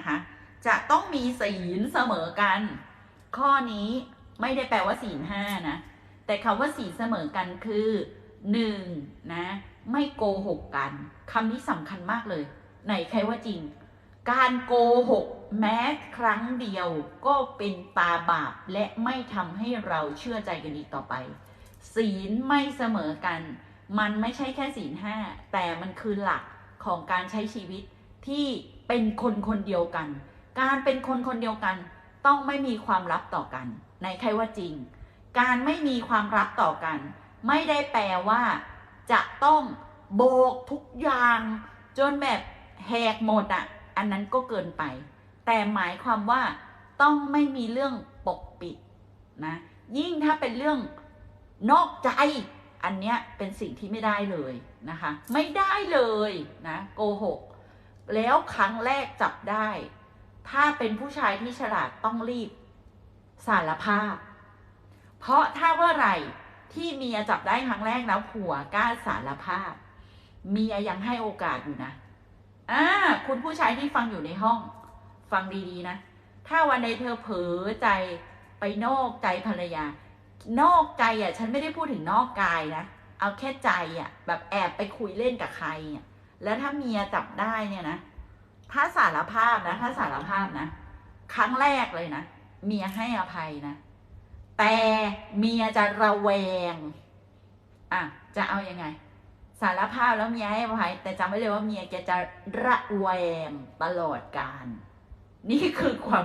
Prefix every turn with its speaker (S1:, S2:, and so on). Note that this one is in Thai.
S1: นะคะ จะต้องมีศีลเสมอกัน ข้อนี้ไม่ได้แปลว่าศีลห้านะ แต่คำว่าศีลเสมอกันคือหนึ่งนะ ไม่โกหกกันคำนี้สำคัญมากเลย ไหนใครว่าจริง การโกหกแม้ครั้งเดียวก็เป็นตาบาปและไม่ทำให้เราเชื่อใจกันอีกต่อไป ศีลไม่เสมอกัน มันไม่ใช่แค่ศีลห้าแต่มันคือหลักของการใช้ชีวิต ที่เป็นคนคนเดียวกัน การเป็นคนคนเดียวกัน ต้องไม่มีความลับต่อกัน ในใครว่าจริง การไม่มีความลับต่อกัน ไม่ได้แปลว่า จะต้องโบกทุกอย่าง จนแบบแหกหมดอะ อันนั้นก็เกินไป แต่หมายความว่า ต้องไม่มีเรื่องปกปิดนะยิ่งถ้าเป็นเรื่องนอกใจอันเนี้ยเป็นสิ่งที่ไม่ได้เลยนะคะ ไม่ได้เลยนะโกหก แล้วครั้งแรกจับได้ ถ้าเป็นผู้ชายที่ฉลาดต้องรีบ สารภาพ เพราะถ้าเมื่อไหร่ที่เมียจับได้ครั้งแรกแล้วผัวกล้าสารภาพ เมียยังให้โอกาสอยู่นะอ่าคุณผู้ชายที่ฟังอยู่ในห้อง ฟังดีๆนะ ถ้าวันใดเธอเผลอใจไปนอกใจภรรยา นอกใจอะ ฉันไม่ได้พูดถึงนอกกายนะ เอาแค่ใจอะ แบบแอบไปคุยเล่นกับใครอะ แล้วถ้าเมียจับได้เนี่ยนะ ถ้าสารภาพนะ ถ้าสารภาพนะ ครั้งแรกเลยนะ เมียให้อภัยนะ แต่เมียจะระแวง อะ จะเอาอยัางไง สารภาพแล้วเมียให้อภัย แต่จำไว้เลยว่าเมียแกจะระแวงตลอดการ นี่คือความ